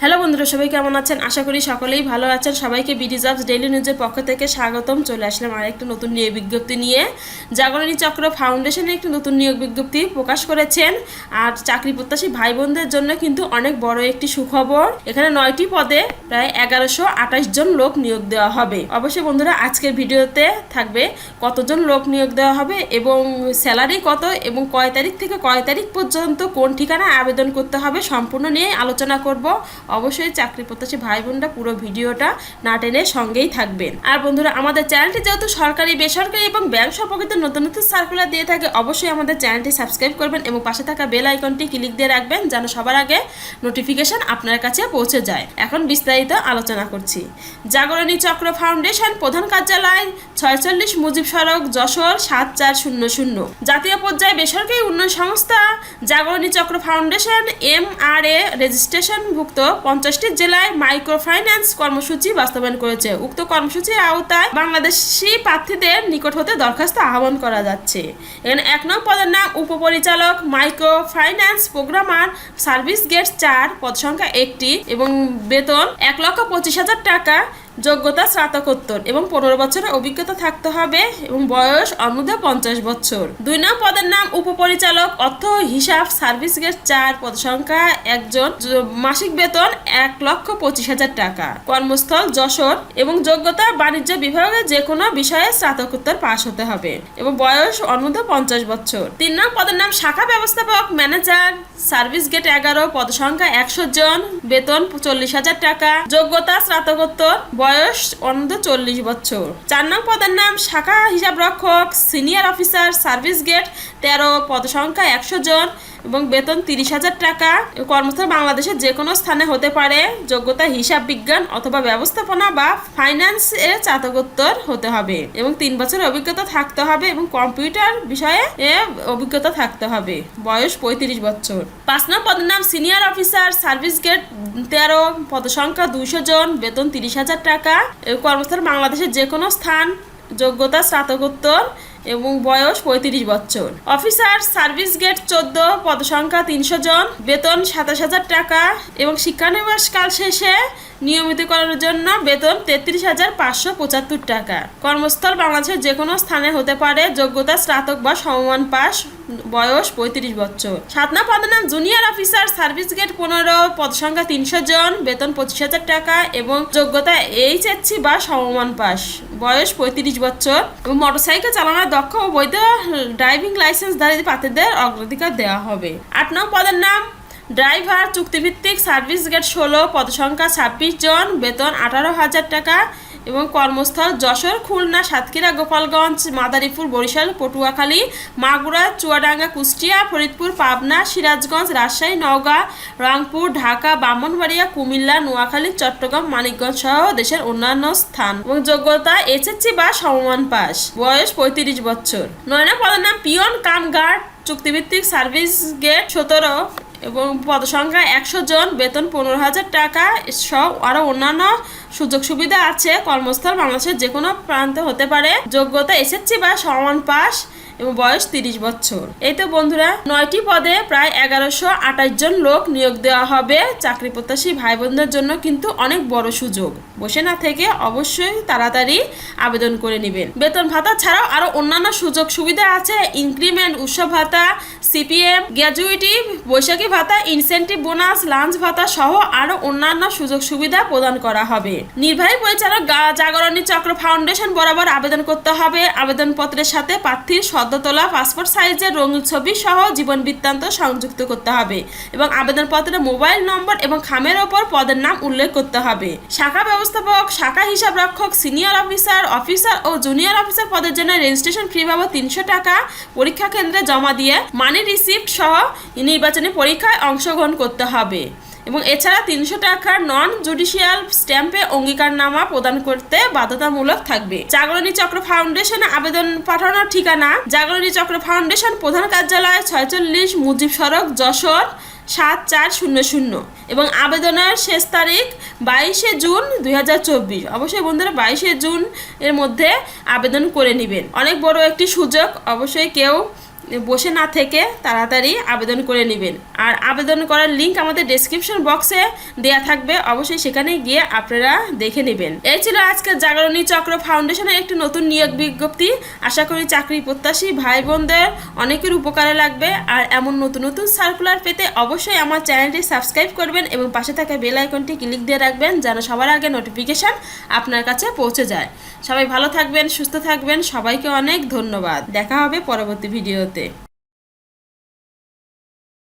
Hello বন্ধুরা, সবাই কেমন আছেন? আশা করি সকলেই ভালো আছেন। সবাইকে বিডি জবস ডেইলি নিউজের পক্ষ থেকে স্বাগতম। চলে আসলাম আর একটি নতুন নিয়োগ বিজ্ঞপ্তি নিয়ে। জাগরণী চক্র ফাউন্ডেশনে একটি নতুন নিয়োগ বিজ্ঞপ্তি প্রকাশ করেছেন। আর চাকরি প্রত্যাশী ভাই বোনদের জন্য কিন্তু অনেক বড় একটি সুখবর। এখানে নয়টি পদে প্রায় এগারোশো আঠাশ জন লোক নিয়োগ দেওয়া হবে। অবশ্যই বন্ধুরা, আজকের ভিডিওতে থাকবে কতজন লোক নিয়োগ দেওয়া হবে এবং স্যালারি কত এবং কয় তারিখ থেকে কয় তারিখ পর্যন্ত কোন ঠিকানায় আবেদন করতে হবে সম্পূর্ণ নিয়ে আলোচনা করব। অবশ্যই চাকরি প্রত্যাশী ভাই বোনরা পুরো ভিডিওটা না টেনে সঙ্গেই থাকবেন। আর বন্ধুরা, আমাদের চ্যানেলটি যেহেতু সরকারি, বেসরকারি এবং ব্যাংক সম্পর্কিত নতুন নতুন সার্কুলার দিয়ে থাকে, অবশ্যই আমাদের চ্যানেলটি সাবস্ক্রাইব করবেন এবং পাশে থাকা বেল আইকনটি ক্লিক দিয়ে রাখবেন যেন সবার আগে নোটিফিকেশন আপনার কাছে পৌঁছে যায়। এখন বিস্তারিত আলোচনা করছি। জাগরণী চক্র ফাউন্ডেশন প্রধান কার্যালয়, ছয়চল্লিশ মুজিব সড়ক, যশোর সাত চার শূন্য শূন্য। জাতীয় পর্যায়ে বেসরকারি উন্নয়ন সংস্থা, জাগরণী চক্র ফাউন্ডেশন এম আর এ রেজিস্ট্রেশনভুক্ত পঞ্চাশটি জেলায় মাইক্রো ফাইন্যান্স কর্মসূচি বাস্তবায়ন করেছে। উক্ত কর্মসূচির আওতায় বাংলাদেশি প্রার্থীদের নিকট হতে দরখাস্ত আহ্বান করা যাচ্ছে। এখানে এক নম্বর পদের নাম উপপরিচালক micro finance programmer, service grade চার, পদ সংখ্যা একটি এবং বেতন এক লক্ষ পঁচিশ হাজার টাকা। যোগ্যতা স্নাতকোত্তর এবং পনেরো বছরের অভিজ্ঞতা থাকতে হবে এবং বয়স অনূর্ধ্ব পঞ্চাশ বছর। দুই নং পদের নাম উপপরিচালক, অর্থ, হিসাব, সার্ভিস গেট চার, পদ সংখ্যা একজন, মাসিক বেতন এক লক্ষ পঁচিশ হাজার টাকা। কর্মস্থল যশোর এবং যোগ্যতা বাণিজ্য বিভাগে যে কোনো বিষয়ে স্নাতকোত্তর পাশ হতে হবে এবং বয়স অনূর্ধ্ব পঞ্চাশ বছর। তিন নং পদের নাম শাখা ব্যবস্থাপক, ম্যানেজার সার্ভিস গেট এগারো পদ সংখ্যা একশো জন, বেতন চল্লিশ হাজার টাকা। যোগ্যতা স্নাতকোত্তর, বয়স অনূর্ধ্ব চল্লিশ বছর। চার নং পদের নাম শাখা হিসাব রক্ষক, সিনিয়র অফিসার, সার্ভিস গেট তেরো পদ সংখ্যা একশো জন এবং বেতন তিরিশ হাজার টাকা। কর্মস্থল বাংলাদেশের যে কোনো স্থানে হতে পারে। যোগ্যতা হিসাব বিজ্ঞান অথবা ব্যবস্থাপনা বা ফাইন্যান্স এ চাতকোত্তর হতে হবে এবং তিন বছরের অভিজ্ঞতা থাকতে হবে এবং কম্পিউটার বিষয়ে অভিজ্ঞতা থাকতে হবে। বয়স পঁয়ত্রিশ বছর। পাঁচ নম্বর পদের নাম সিনিয়র অফিসার, সার্ভিস গেট তেরো, পদসংখ্যা দুইশো জন, বেতন তিরিশ হাজার টাকা এবং কর্মস্থল বাংলাদেশের যে কোনো স্থান, যোগ্যতা স্নাতকোত্তর এবং বয়স পঁয়ত্রিশ বছর। অফিসার, সার্ভিস গেট চোদ্দ, পদসংখ্যা তিনশো জন, বেতন সাতাশ হাজার টাকা এবং শিক্ষানিবাস কাল শেষে নিয়মিতকরণের জন্য বেতন তেত্রিশ হাজার পাঁচশো পঁচাত্তর টাকা। কর্মস্থল বাংলাদেশের যে কোনো স্থানে হতে পারে যোগ্যতা স্নাতক বা সমমান পাস বয়স পঁয়ত্রিশ বছর। সাতনা পদের নাম জুনিয়র অফিসার, সার্ভিস গেট পনেরো পদ সংখ্যা তিনশো জন, বেতন পঁচিশ হাজার টাকা এবং যোগ্যতা এইচ এসসি বা সমমান পাস। বয়স পঁয়ত্রিশ বছর এবং মোটরসাইকেল চালানোর দক্ষ ও বৈধ ড্রাইভিং লাইসেন্স ধারী প্রার্থীদের অগ্রাধিকার দেওয়া হবে। আট নং পদের নাম ড্রাইভার চুক্তিভিত্তিক সার্ভিস গেট ষোলো, পদসংখ্যা ছাব্বিশ জন, বেতন আঠারো হাজার টাকা এবং কর্মস্থল যশোর, খুলনা, সাতক্ষীরা, গোপালগঞ্জ, মাদারীপুর, বরিশাল, পটুয়াখালী, মাগুরা, চুয়াডাঙ্গা, কুষ্টিয়া, ফরিদপুর, পাবনা, সিরাজগঞ্জ, রাজশাহী, নওগাঁ, রংপুর, ঢাকা, ব্রাহ্মণবাড়িয়া, কুমিল্লা, নোয়াখালী, চট্টগ্রাম, মানিকগঞ্জ সহ দেশের অন্যান্য স্থান এবং যোগ্যতা এসএসসি বা সমমান পাস। বয়স পঁয়ত্রিশ বছর। নয়না পদের নাম পিয়ন কাম গার্ড চুক্তিভিত্তিক সার্ভিস গেট সতেরো এবং পদসংখ্যা একশো জন, বেতন পনেরো হাজার টাকা সহ আরও অন্যান্য সুযোগ সুবিধা আছে। কর্মস্থল বাংলাদেশের যে কোনো প্রান্তে হতে পারে। যোগ্যতা এসএসসি বা সমান পাস এবং বয়স তিরিশ বছর। এই তো বন্ধুরা, নয়টি পদে প্রায় এগারোশো আঠাশ জন লোক নিয়োগ দেওয়া হবে। চাকরি প্রত্যাশী ভাই বোনদের জন্য কিন্তু অনেক বড় সুযোগ। বসে না থেকে অবশ্যই তাড়াতাড়ি আবেদন করে নেবেন। বেতন ভাতা ছাড়াও আরও অন্যান্য সুযোগ সুবিধা আছে। ইনক্রিমেন্ট উৎসব ভাতা সিপিএম, গ্র্যাজুইটি, বৈশাখী ভাতা, ইনসেন্টিভ বোনাস, লাঞ্চ ভাতা সহ আরও অন্যান্য সুযোগ সুবিধা প্রদান করা হবে। নির্বাহী পরিচালক জাগরণী চক্র ফাউন্ডেশন বরাবর আবেদন করতে হবে। আবেদনপত্রের সাথে প্রার্থীর সদ্য তোলা পাসপোর্ট সাইজের রঙিন ছবি সহ জীবন বৃত্তান্ত সংযুক্ত করতে হবে এবং আবেদনপত্রে মোবাইল নম্বর এবং খামের ওপর পদের নাম উল্লেখ করতে হবে। শাখা ব্যবস্থাপক, শাখা হিসাব রক্ষক, সিনিয়র অফিসার অফিসার ও জুনিয়র অফিসার পদের জন্য রেজিস্ট্রেশন ফি বাবদ তিনশো টাকা, পরীক্ষা কেন্দ্রে জমা দিয়ে মানি রিসিপ্ট সহ নির্বাচনী পরীক্ষায় অংশগ্রহণ করতে হবে। এবং এছাড়া তিনশো টাকার নন জুডিশিয়াল স্ট্যাম্পে অঙ্গীকারনামা প্রদান করতে বাধ্যতামূলক থাকবে। জাগরণী চক্র ফাউন্ডেশনে আবেদন পাঠানোর ঠিকানা জাগরণী চক্র ফাউন্ডেশন প্রধান কার্যালয় ছয়চল্লিশ মুজিব সড়ক, যশোর সাত চার শূন্য শূন্য। এবং আবেদনের শেষ তারিখ বাইশে জুন দুই হাজার চব্বিশ। অবশ্যই বন্ধুরা বাইশে জুন এর মধ্যে আবেদন করে নেবেন। অনেক বড় একটি সুযোগ, অবশ্যই কেউ বসে না থেকে তাড়াতাড়ি আবেদন করে নেবেন। আর আবেদন করার লিঙ্ক আমাদের ডেসক্রিপশন বক্সে দেয়া থাকবে। অবশ্যই সেখানে গিয়ে আপনারা দেখে নেবেন। এই ছিল আজকের জাগরণী চক্র ফাউন্ডেশনের একটি নতুন নিয়োগ বিজ্ঞপ্তি। আশা করি চাকরি প্রত্যাশী ভাই বোনদের অনেকের উপকারে লাগবে। আর এমন নতুন নতুন সার্কুলার পেতে অবশ্যই আমার চ্যানেলটি সাবস্ক্রাইব করবেন এবং পাশে থাকা বেল আইকনটি ক্লিক দিয়ে রাখবেন যেন সবার আগে নোটিফিকেশন আপনার কাছে পৌঁছে যায়। সবাই ভালো থাকবেন, সুস্থ থাকবেন। সবাইকে অনেক ধন্যবাদ। দেখা হবে পরবর্তী ভিডিওতে ter.